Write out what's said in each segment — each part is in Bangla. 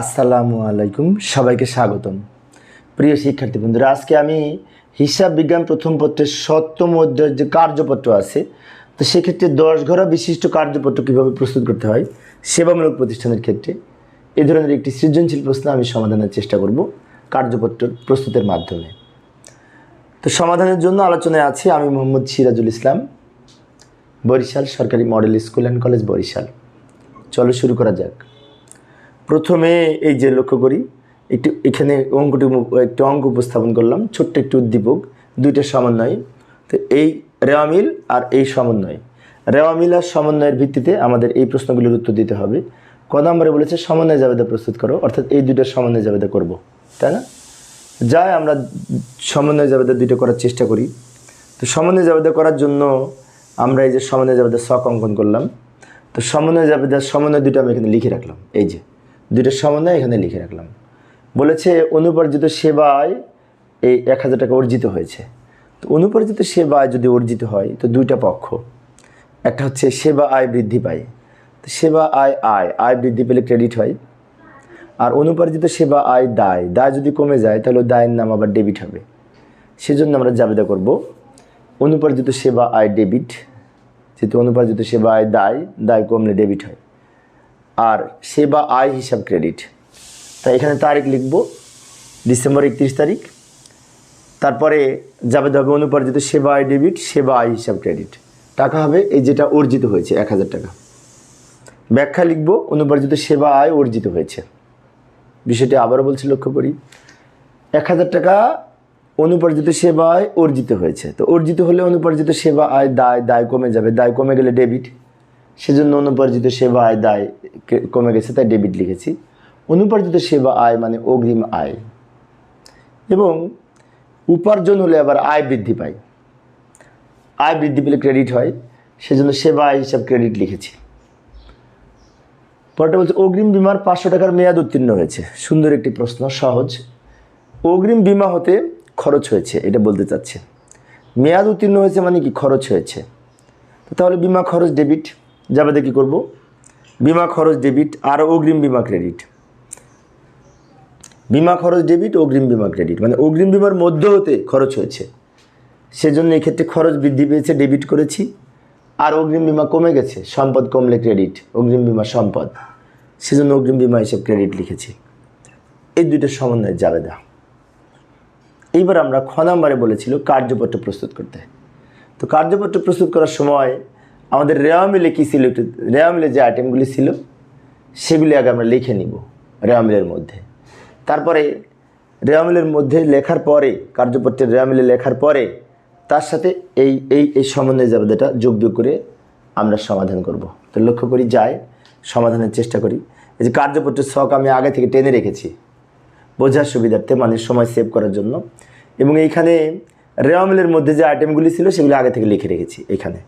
আসসালামু আলাইকুম, সবাইকে স্বাগতম। প্রিয় শিক্ষার্থী বন্ধুরা, আজকে আমি হিসাব বিজ্ঞান প্রথম পত্রের সপ্তম অধ্যায়ের যে কার্যপত্র আছে, তো সেক্ষেত্রে দশ ঘরা বিশিষ্ট কার্যপত্র কীভাবে প্রস্তুত করতে হয়, সেবামূলক প্রতিষ্ঠানের ক্ষেত্রে এ ধরনের একটি সৃজনশীল প্রশ্ন আমি সমাধানের চেষ্টা করব কার্যপত্র প্রস্তুতের মাধ্যমে। তো সমাধানের জন্য আলোচনায় আছি আমি মোহাম্মদ সিরাজুল ইসলাম, বরিশাল সরকারি model school and college Barishal. চলো শুরু করা যাক। প্রথমে এই যে লক্ষ্য করি, একটু এখানে অঙ্কটি একটি অঙ্ক উপস্থাপন করলাম, ছোট্ট একটু উদ্দীপক, দুইটা সমন্বয়। তো এই রেওয়া মিল আর এই সমন্বয়। রেওয়া মিল আর সমন্বয়ের ভিত্তিতে আমাদের এই প্রশ্নগুলির উত্তর দিতে হবে। ক নম্বরে বলেছে, সমন্বয় জাবেদা প্রস্তুত করো, অর্থাৎ এই দুইটার সমন্বয় জাবেদা করব, তাই না? যাই আমরা সমন্বয় জাবেদা দুইটা করার চেষ্টা করি। তো সমন্বয় জাবেদা করার জন্য আমরা এই যে সমন্বয় জাবেদা শখ অঙ্কন করলাম। তো সমন্বয় জাবেদার সমন্বয় দুটো আমি এখানে লিখে রাখলাম, এই যে। দুইটা সমন্বয় এখানে লিখে রাখলাম। বলেছে, অনুপার্জিত সেবায় এই এক হাজার টাকা অর্জিত হয়েছে। তো অনুপার্জিত সেবায় যদি অর্জিত হয়, তো দুইটা পক্ষ। একটা হচ্ছে সেবা আয় বৃদ্ধি পায়। তো সেবা আয় আয় আয় বৃদ্ধি পেলে ক্রেডিট হয়। আর অনুপার্জিত সেবা আয় দায় দায় যদি কমে যায়, তাহলে দায়ের নাম আবার ডেবিট হবে। সেজন্য আমরা জাবেদা করব, অনুপার্জিত সেবা আয় ডেবিট। যেহেতু অনুপার্জিত সেবা আয় দায় দায় কমলে ডেবিট হয়। আর সেবা আয় হিসাব ক্রেডিট তাই এখানে তারিখ লিখব, ডিসেম্বর একত্রিশ তারিখ। তারপরে যাবে হবে অনুপার্জিত সেবা আয় ডেবিট সেবা আয় হিসাব ক্রেডিট টাকা হবে এই যেটা অর্জিত হয়েছে, এক হাজার টাকা। ব্যাখ্যা লিখব, অনুপার্জিত সেবা আয় অর্জিত হয়েছে। বিষয়টি আবারও বলছি, লক্ষ্য করি। এক হাজার টাকা অনুপার্জিত সেবা আয় অর্জিত হয়েছে। তো অর্জিত হলে অনুপার্জিত সেবা আয় দায় দায় কমে যাবে। দায় কমে গেলে ডেবিট সেজন্য অনুপার্জিত সেবা আয় দায় কমে গেছে, তাই ডেবিট লিখেছি। অনুপার্জিত সেবা আয় মানে অগ্রিম আয়। এবং উপার্জন হলে আবার আয় বৃদ্ধি পায়। আয় বৃদ্ধি পেলে ক্রেডিট হয়, সেজন্য সেবা আয় হিসাব ক্রেডিট লিখেছি। পরটা বলছে, অগ্রিম বিমার পাঁচশো টাকার মেয়াদ উত্তীর্ণ হয়েছে। সুন্দর একটি প্রশ্ন, সহজ। অগ্রিম বিমা হতে খরচ হয়েছে, এটা বলতে চাচ্ছে। মেয়াদ উত্তীর্ণ হয়েছে মানে কি খরচ হয়েছে? তাহলে বিমা খরচ ডেবিট যাবে কি করব। বিমা খরচ ডেবিট আর অগ্রিম বিমা ক্রেডিট বিমা খরচ ডেবিট অগ্রিম বিমা ক্রেডিট মানে অগ্রিম বিমার মধ্য হতে খরচ হয়েছে। সেজন্য এক্ষেত্রে খরচ বৃদ্ধি পেয়েছে ডেবিট করেছি। আর অগ্রিম বিমা কমে গেছে, সম্পদ কমলে ক্রেডিট অগ্রিম বিমা সম্পদ। সেজন্য অগ্রিম বিমা হিসেব ক্রেডিট লিখেছি। এই দুইটা সমন্বয়ে যাবে দা এইবার আমরা খ নাম্বারে বলেছিল কার্যপত্র প্রস্তুত করতে। তো কার্যপত্র প্রস্তুত করার সময় আমাদের রেওয়া মিলে কী ছিল একটু, রেওয়া মিলে যে আইটেমগুলি ছিল, সেগুলি আগে আমরা লিখে নিব রেওয়া মিলের মধ্যে। তারপরে রেওয়া মিলের মধ্যে লেখার পরে কার্যপত্রের রেওয়া মিলে লেখার পরে, তার সাথে এই এই এই সমন্বয় জাবেদাটা যোগ বিয়োগ করে আমরা সমাধান করব। তো লক্ষ্য করি যাই সমাধানের চেষ্টা করি। এই যে কার্যপত্রের শখ আমি আগে থেকে টেনে রেখেছি, বোঝার সুবিধার্থে মানে সময় সেভ করার জন্য। এবং এইখানে রেওয়ামিলের মধ্যে যে আইটেমগুলি ছিল, সেগুলো আগে থেকে লিখে রেখেছি, এখানে।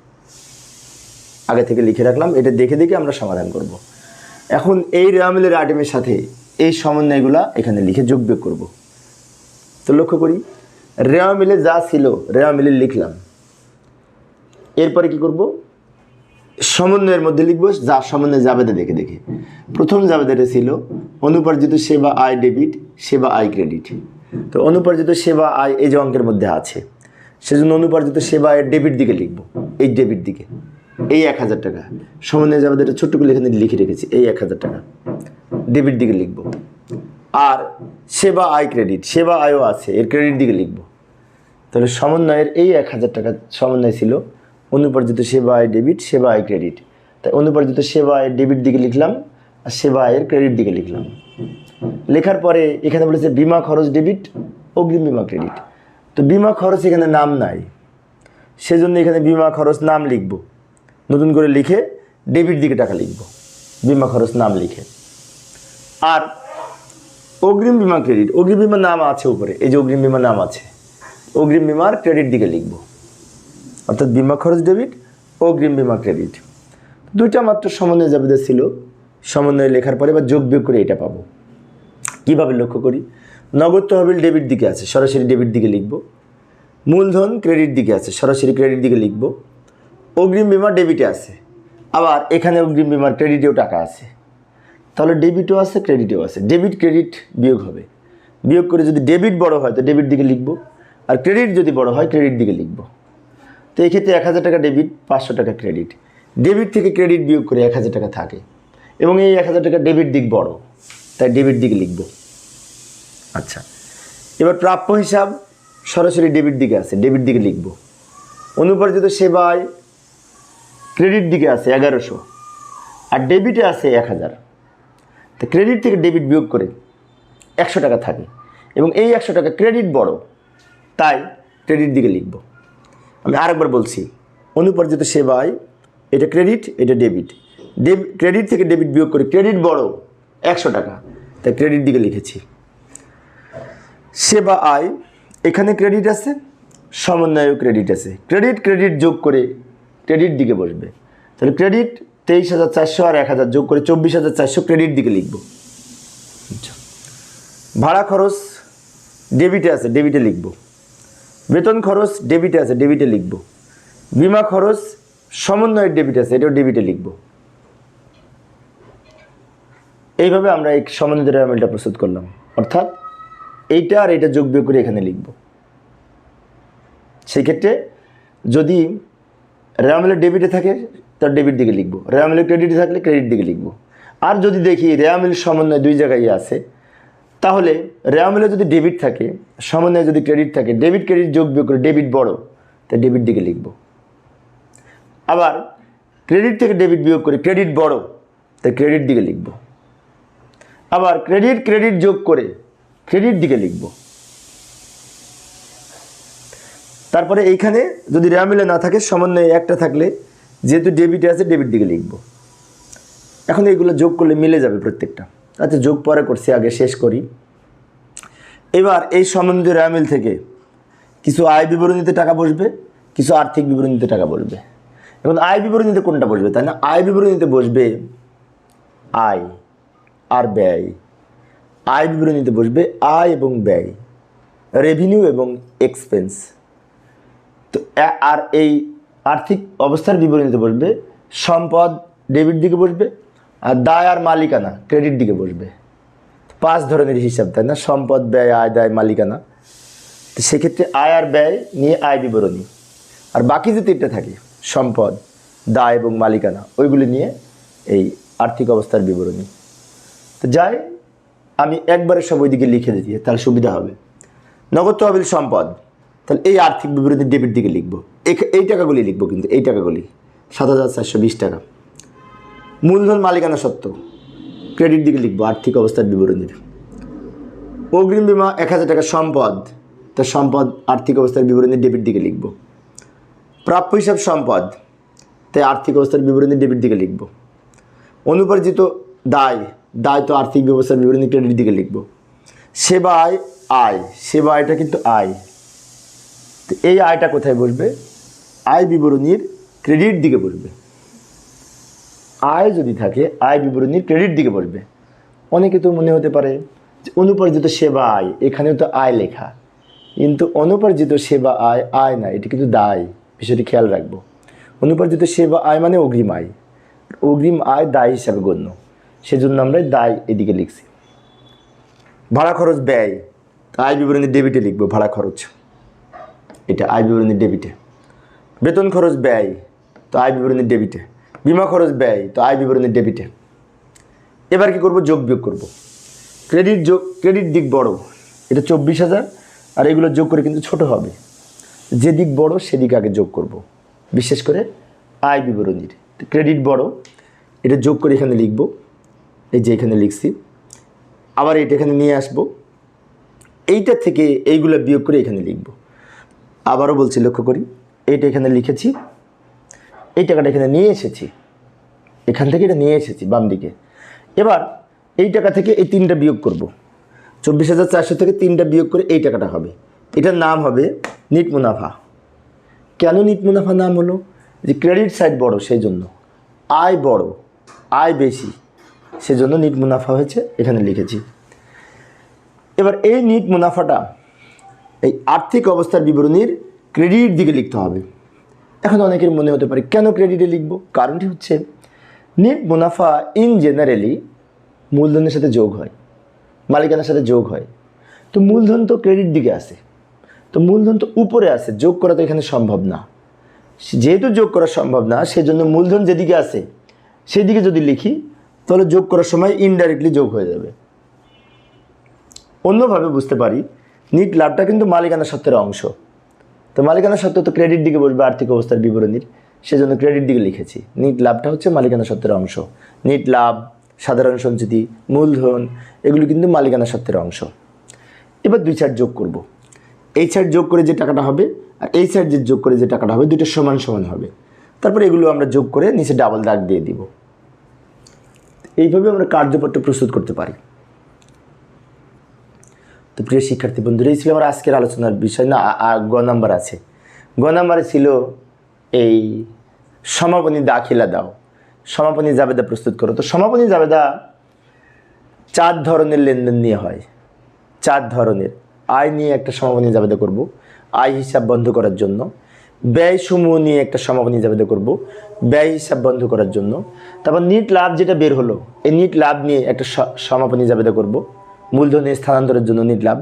আগে থেকে লিখে রাখলাম, এটা দেখে দেখে আমরা সমাধান করব। এখন এই রেওয়ামিলের আইটেমের সাথে এই সমন্বয়গুলা এখানে লিখে যোগ বিয়োগ করব। তো লক্ষ্য করি রেওয়া মিলে যা ছিল রেওয়া মিলে লিখলাম। এরপরে কি করব? সমন্বয়ের মধ্যে লিখব, যা সমন্বয় জাবেদা দেখে দেখে। প্রথম জাবেদাটা ছিল অনুপার্জিত সেবা আয় ডেবিট, সেবা আয় ক্রেডিট। তো অনুপার্জিত সেবা আয় এই যে অঙ্কের মধ্যে আছে, সেজন্য অনুপার্জিত সেবা আয়ের ডেবিট দিকে লিখব, এই ডেবিট দিকে। এই এক হাজার টাকা। সমন্বয় এটা ছোট্ট করে এখানে লিখে রেখেছি, এই এক হাজার টাকা। ডেবিট দিকে লিখব। আর সেবা আয় ক্রেডিট, সেবা আয়ও আছে, এর ক্রেডিট দিকে লিখব। তাহলে সমন্বয়ের এই এক হাজার টাকা সমন্বয় ছিল। অনুপার্জিত সেবা আয় ডেবিট, সেবা আয় ক্রেডিট। তাই অনুপার্জিত সেবা আয়ের ডেবিট দিকে লিখলাম, আর সেবা আয়ের ক্রেডিট দিকে লিখলাম। লেখার পরে এখানে বলেছে বিমা খরচ ডেবিট, অগ্রিম বিমা ক্রেডিট। তো বিমা খরচ এখানে নাম নাই। সেজন্য এখানে বিমা খরচ নাম লিখব। নতুন করে লিখে ডেবিট দিকে টাকা লিখব। বিমা খরচ নাম লিখে। আর অগ্রিম বিমা ক্রেডিট অগ্রিম বিমার নাম আছে উপরে, এই যে অগ্রিম বিমার নাম আছে, অগ্রিম বিমার ক্রেডিট দিকে লিখব। অর্থাৎ বিমা খরচ ডেবিট অগ্রিম বিমা ক্রেডিট দুইটা মাত্র সমন্বয় জাবেদা ছিল। সমন্বয় লেখার পরে বা যোগ বিয়োগ করে এটা পাবো। কীভাবে লক্ষ্য করি? নগদ তহবিল ডেবিট দিকে আছে, সরাসরি ডেবিট দিকে লিখব। মূলধন ক্রেডিট দিকে আছে, সরাসরি ক্রেডিট দিকে লিখব। অগ্রিম বিমা ডেবিটে আছে। আবার এখানে অগ্রিম বিমার ক্রেডিটেও টাকা আছে। তাহলে ডেবিটও আছে ক্রেডিটও আছে। ডেবিট ক্রেডিট বিয়োগ হবে। বিয়োগ করে যদি ডেবিট বড় হয়, তো ডেবিট দিকে লিখব। আর ক্রেডিট যদি বড় হয় ক্রেডিট দিকে লিখব। তো এই ক্ষেত্রে এক হাজার টাকা ডেবিট পাঁচশো টাকা ক্রেডিট ডেবিট থেকে ক্রেডিট বিয়োগ করে এক হাজার টাকা থাকে। এবং এই এক হাজার টাকা ডেবিট দিক বড়, তাই ডেবিট দিকে লিখব। আচ্ছা। এবার প্রাপ্য হিসাব সরাসরি ডেবিট দিকে আছে। ডেবিট দিকে লিখব। অনুপার্জিত সেবায় ক্রেডিট দিকে আছে এগারোশো আর ডেবিটে আছে এক হাজার। তো ক্রেডিট থেকে ডেবিট বিয়োগ করে একশো টাকা থাকে এবং এই একশো টাকা ক্রেডিট বড়, তাই ক্রেডিট দিকে লিখব। আমি আরেকবার বলছি, অনুপার্জিত সেবায় এটা ক্রেডিট, এটা ডেবিট। ডেব, ক্রেডিট থেকে ডেবিট বিয়োগ করে ক্রেডিট বড়, একশো টাকা। তাই ক্রেডিট দিকে লিখেছি। সেবা আয়, এখানে ক্রেডিট আছে, সমন্বয়ও ক্রেডিট আছে। ক্রেডিট ক্রেডিট যোগ করে ক্রেডিট দিকে বসবে। তাহলে ক্রেডিট তেইশ হাজার চারশো আর এক হাজার যোগ করে চব্বিশ হাজার চারশো ক্রেডিট দিকে লিখব। আচ্ছা। ভাড়া খরচ ডেবিটে আছে, ডেবিটে লিখব। বেতন খরচ ডেবিটে আছে, ডেবিটে লিখব। বিমা খরচ সমন্বয়ের ডেবিট আছে, এটাও ডেবিটে লিখব। এইভাবে আমরা এই সমন্বিত রেয়ামেলটা প্রস্তুত করলাম। অর্থাৎ এইটা আর এটা যোগ বিয়োগ করে এখানে লিখব। সেই ক্ষেত্রে রেয়ামেলের ডেবিটে থাকে, তার ডেবিট দিকে লিখব। রেয়ামেলের ক্রেডিটে থাকলে ক্রেডিট দিকে লিখব। আর যদি দেখি রেয়ামেল সমন্বয় দুই জায়গায় আছে, তাহলে রেয়ামেলে যদি ডেবিট থাকে, সমন্বয়ে যদি ক্রেডিট থাকে ডেবিট ক্রেডিট যোগ বিয়োগ করে ডেবিট বড়, তাই ডেবিট দিকে লিখব। আবার ক্রেডিট থেকে ডেবিট বিয়োগ করে ক্রেডিট বড়, তাই ক্রেডিট দিকে লিখব। আবার ক্রেডিট ক্রেডিট যোগ করে ক্রেডিট দিকে লিখব। তারপরে এইখানে যদি রেয়ামিলে না থাকে, সমন্বয়ে একটা থাকলে যেহেতু ডেবিটে আছে, ডেবিট দিকে লিখব। এখন এইগুলো যোগ করলে মিলে যাবে প্রত্যেকটা। আচ্ছা যোগ পরে করছি, আগে শেষ করি। এবার এই সমন্বিত রেয়ামিল থেকে কিছু আয় বিবরণীতে টাকা বসবে, কিছু আর্থিক বিবরণীতে টাকা বসবে। এখন আয় বিবরণীতে কোনটা বসবে? তাই না? আয় বিবরণীতে বসবে আয় আর ব্যয়। আয় বিবরণীতে বসবে আয় এবং ব্যয় রেভিনিউ এবং এক্সপেন্স তো আর এই আর্থিক অবস্থার বিবরণীতে বসবে, সম্পদ ডেবিট দিকে বসবে আর দায় আর মালিকানা ক্রেডিট দিকে বসবে। পাঁচ ধরনের হিসাব, তাই না? সম্পদ, ব্যয়, আয়, দায়, মালিকানা। তো সেক্ষেত্রে আয় আর ব্যয় নিয়ে আয় বিবরণী। আর বাকি যে তিনটা থাকে, সম্পদ, দায় এবং মালিকানা, ওইগুলি নিয়ে এই আর্থিক অবস্থার বিবরণী। তো যাই, আমি একবারে সব ওইদিকে লিখে দিই তাহলে সুবিধা হবে। নগদ তহবিল সম্পদ। তাহলে এই আর্থিক বিবরণী ডেবিট দিকে লিখব। এই- টাকাগুলি লিখব কিন্তু, এই টাকাগুলি। সাত হাজার চারশো বিশ টাকা। মূলধন মালিকানা সত্ত্ব ক্রেডিট দিকে লিখব আর্থিক অবস্থার বিবরণীর। অগ্রিম বিমা এক হাজার টাকা সম্পদ তার সম্পদ আর্থিক অবস্থার বিবরণী ডেবিট দিকে লিখব। প্রাপ্য হিসাব সম্পদ তাই আর্থিক অবস্থার বিবরণী ডেবিট দিকে লিখব। অনুপার্জিত দায় দায় তো আর্থিক ব্যবস্থার বিবরণী ক্রেডিট দিকে লিখব। সেবা আয় আয়, সেবা আয়টা কিন্তু আয়। এই আয়টা কোথায় বসবে আয় বিবরণীর ক্রেডিট দিকে বসবে আয় যদি থাকে, আয় বিবরণীর ক্রেডিট দিকে বসবে অনেকে তো মনে হতে পারে যে অনুপার্জিত সেবা আয়, এখানেও তো আয় লেখা। কিন্তু অনুপার্জিত সেবা আয় আয় না, এটি কিন্তু দায়। বিষয়টি খেয়াল রাখব। অনুপার্জিত সেবা আয় মানে অগ্রিম আয়। অগ্রিম আয় দায় হিসাবে গণ্য। সেজন্য আমরা দায় এদিকে লিখছি। ভাড়া খরচ ব্যয়। আয় বিবরণী ডেবিটে লিখব, ভাড়া খরচ। এটা আয় বিবরণী ডেবিটে বেতন খরচ ব্যয়, তো আয় বিবরণী ডেবিটে বিমা খরচ ব্যয়, তো আয় বিবরণী ডেবিটে এবার কি করব? যোগ বিয়োগ করব। ক্রেডিট যোগ ক্রেডিট দিক বড়, এটা চব্বিশ হাজার, আর এগুলো যোগ করে কিন্তু ছোট হবে। যে দিক বড়, সেদিক আগে যোগ করব। বিশেষ করে আয় বিবরণীর। ক্রেডিট বড়, এটা যোগ করে এখানে লিখব। এই যে এখানে লিখছি। আবার এটা এখানে নিয়ে আসব। এইটা থেকে এইগুলো বিয়োগ করে এখানে লিখব। আবারও বলছি, লক্ষ্য করি, এইটা এখানে লিখেছি, এই টাকাটা এখানে নিয়ে এসেছি, এখান থেকে এটা নিয়ে এসেছি, বাম দিকে। এবার এই টাকা থেকে এই তিনটা বিয়োগ করব। চব্বিশ হাজার চারশো থেকে তিনটা বিয়োগ করে এই টাকাটা হবে। এটার নাম হবে নিট মুনাফা। কেন নিট মুনাফা নাম হলো? যে ক্রেডিট সাইড বড়, সেই জন্য। আয় বড়, আয় বেশি, সেজন্য নিট মুনাফা হয়েছে, এখানে লিখেছি। এবার এই নিট মুনাফাটা এই আর্থিক অবস্থার বিবরণীর ক্রেডিট দিকে লিখতে হবে। এখন অনেকের মনে হতে পারে, কেন ক্রেডিটে লিখব? কারণটি হচ্ছে, নেট মুনাফা ইন জেনারেলি মূলধনের সাথে যোগ হয়, মালিকানার সাথে যোগ হয়। তো মূলধন তো ক্রেডিট দিকে আছে তো মূলধন তো উপরে আছে যোগ করা তো এখানে সম্ভব না। যেহেতু যোগ করা সম্ভব না, সেজন্য মূলধন যেদিকে আছে সেদিকে যদি লিখি, তাহলে যোগ করার সময় ইনডাইরেক্টলি যোগ হয়ে যাবে। অন্যভাবে বুঝতে পারি নিট লাভটা কিন্তু মালিকানা সত্ত্বের অংশ। তো মালিকানা সত্ত্ব তো ক্রেডিট দিকে বসবে, আর্থিক অবস্থার বিবরণীর। সেজন্য ক্রেডিট দিকে লিখেছি। নিট লাভটা হচ্ছে মালিকানা সত্ত্বের অংশ। নিট লাভ, সাধারণ সঞ্চিতি, মূলধন, এগুলো কিন্তু মালিকানা সত্ত্বের অংশ। এবার দুই চার যোগ করব। এই সাইড যোগ করে যে টাকাটা হবে আর এই সাইড যে যোগ করে যে টাকাটা হবে দুটো সমান সমান হবে। তারপরে এগুলো আমরা যোগ করে নিচে ডাবল দাগ দিয়ে দিব। এইভাবে আমরা কার্যপত্র প্রস্তুত করতে পারি। তো প্রিয় শিক্ষার্থী বন্ধুরা, এই ছিল আমার আজকের আলোচনার বিষয়। না গ নাম্বার আছে। গ নাম্বারে ছিল এই সমাপনী দাখিলা দাও। সমাপনী জাবেদা প্রস্তুত করো। তো সমাপনী জাবেদা চার ধরনের লেনদেন নিয়ে হয়। চার ধরনের। আয় নিয়ে একটা সমাপনী জাবেদা করব। আয় হিসাব বন্ধ করার জন্য। ব্যয় সমূহ নিয়ে একটা সমাপনী জাবেদা করব। ব্যয় হিসাব বন্ধ করার জন্য। তারপর নিট লাভ যেটা বের হলো, এই নিট লাভ নিয়ে একটা সমাপনী জাবেদা করব। মূলধনে স্থানান্তরের জন্য নিট লাভ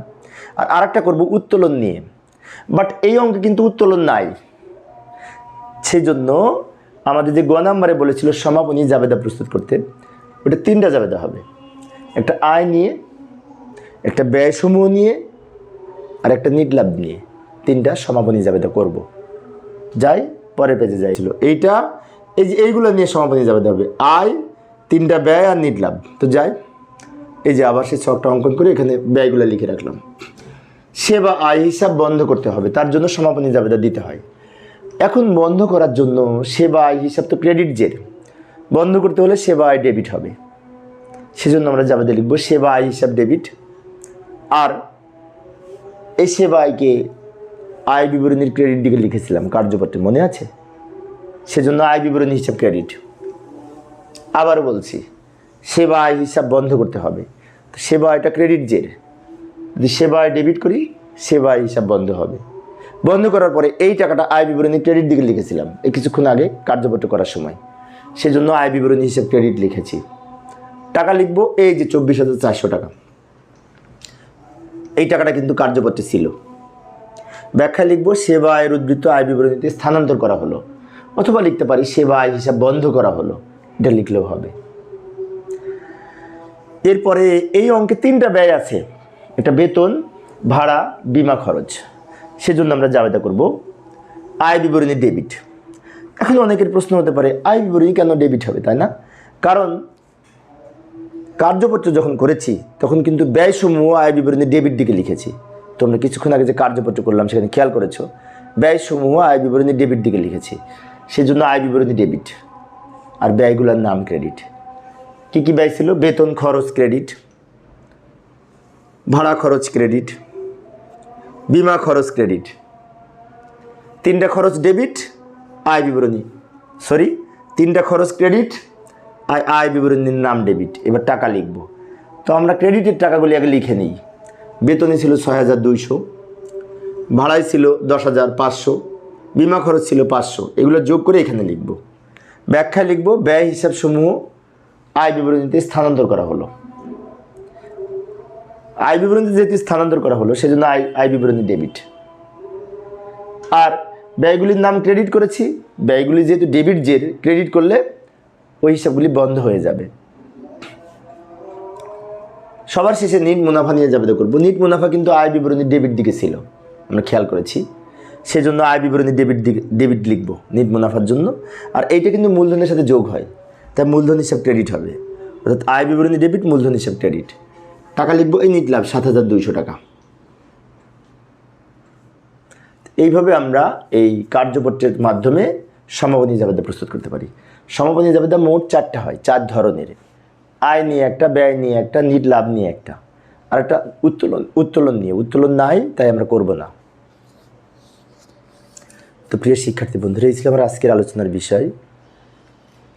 আর আরেকটা করব উত্তোলন নিয়ে। বাট এই অঙ্কে কিন্তু উত্তোলন নাই। সেই জন্য আমাদের যে গ নাম্বারে বলেছিল সমাপনী জাবেদা প্রস্তুত করতে, ওটা তিনটা জাবেদা হবে। একটা আয় নিয়ে, একটা ব্যয় সমূহ নিয়ে, আর একটা নিট লাভ নিয়ে তিনটা সমাপনী জাবেদা করব। যাই, পরের পেজে যাইছিল এইটা, এই যে এইগুলো নিয়ে সমাপনী জাবেদা হবে। আয়, তিনটা ব্যয় আর নিট লাভ তো যাই। এই যে আবার সেই ছকটা অঙ্কন করে এখানে ব্যয়গুলো লিখে রাখলাম। সেবা আয় হিসাব বন্ধ করতে হবে, তার জন্য সমাপনী জাবেদা দিতে হয়। এখন বন্ধ করার জন্য সেবা আয় হিসাব তো ক্রেডিট জের। বন্ধ করতে হলে সেবা আয় ডেবিট হবে। সেজন্য আমরা জাবেদা লিখব সেবা আয় হিসাব ডেবিট আর এই সেবা আয়কে আয় বিবরণীর ক্রেডিট দিকে লিখেছিলাম, কার্যপত্রে মনে আছে? সেজন্য আয় বিবরণী হিসাব ক্রেডিট আবার বলছি সেবা হিসাব বন্ধ করতে হবে। তো সেবা আয়টা ক্রেডিট জের যদি সেবা আয় ডেবিট করি, সেবা আয় হিসাব বন্ধ হবে। বন্ধ করার পরে এই টাকাটা আয় বিবরণী ক্রেডিট দিকে লিখেছিলাম। এই কিছুক্ষণ আগে কার্যপত্র করার সময়। সেজন্য আয় বিবরণী হিসাব ক্রেডিট লিখেছি। টাকা লিখব এই যে চব্বিশ হাজার চারশো টাকা। এই টাকাটা কিন্তু কার্যপত্রে ছিল। ব্যাখ্যা লিখব, সেবা আয়ের উদ্বৃত্ত আয় বিবরণীতে স্থানান্তর করা হলো। অথবা লিখতে পারি, সেবা আয় হিসাব বন্ধ করা হলো। এটা লিখলেও হবে। এরপরে এই অঙ্কে তিনটা ব্যয় আছে। এটা বেতন, ভাড়া, বিমা খরচ। সেজন্য আমরা জাবেদা করব, আয় বিবরণী ডেবিট। এখন অনেকের প্রশ্ন হতে পারে, আয় বিবরণী কেন ডেবিট হবে, তাই না? কারণ কার্যপত্র যখন করেছি, তখন কিন্তু ব্যয়সমূহ আয় বিবরণী ডেবিট দিকে লিখেছি। তোমরা কিছুক্ষণ আগে যে কার্যপত্র করলাম, সেখানে খেয়াল করেছ? ব্যয়সমূহ আয় বিবরণী ডেবিট দিকে লিখেছি। সেজন্য আয় বিবরণী ডেবিট। আর ব্যয়গুলোর নাম ক্রেডিট। কী কী ব্যয় ছিল? বেতন, খরচ ক্রেডিট ভাড়া, খরচ ক্রেডিট বিমা, খরচ ক্রেডিট তিনটা খরচ ডেবিট আয় বিবরণী। সরি তিনটা খরচ ক্রেডিট আয় আয় বিবরণীর নাম ডেবিট এবার টাকা লিখব। তো আমরা ক্রেডিটের টাকাগুলি আগে লিখে নিই। বেতনে ছিল ছয় হাজার দুইশো ভাড়ায় ছিল দশ হাজার পাঁচশো, বিমা খরচ ছিল পাঁচশো। এগুলো যোগ করে এখানে লিখব। ব্যাখ্যায় লিখব, ব্যয় হিসাব সমূহ আয় বিবরণীতে স্থানান্তর করা হলো। আয় বিবরণীতে যেহেতু স্থানান্তর করা হলো, সেজন্য আয় আয় বিবরণী ডেবিট আর ব্যয়গুলির নাম ক্রেডিট করেছি, ব্যয়গুলি যেহেতু ডেবিট জের ক্রেডিট করলে ওই হিসাবগুলি বন্ধ হয়ে যাবে। সবার শেষে নিট মুনাফা নিয়ে যাবে করব নিট মুনাফা কিন্তু আয় বিবরণী ডেবিট দিকে ছিল, আমরা খেয়াল করেছি। সেজন্য আয় বিবরণী ডেবিট ডেবিট লিখব নিট মুনাফার জন্য। আর এইটা কিন্তু মূলধনের সাথে যোগ হয়। তাই মূলধন হিসাব ক্রেডিট হবে। অর্থাৎ আয় বিবরণী ডেবিট মূলধন হিসাব ক্রেডিট টাকা লিখব এই নিট লাভ, সাত হাজার দুইশো টাকা। এইভাবে আমরা এই কার্যপত্রের মাধ্যমে সমাপনী জাবেদা প্রস্তুত করতে পারি। সমাপনী জাবেদা মোট চারটা হয়, চার ধরনের। আয় নিয়ে একটা, ব্যয় নিয়ে একটা, নিট লাভ নিয়ে একটা। আর একটা উত্তোলন উত্তোলন নিয়ে। উত্তোলন নাই, তাই আমরা করব না। তো প্রিয় শিক্ষার্থী বন্ধুরা, এই ছিল আমার আজকের আলোচনার বিষয়।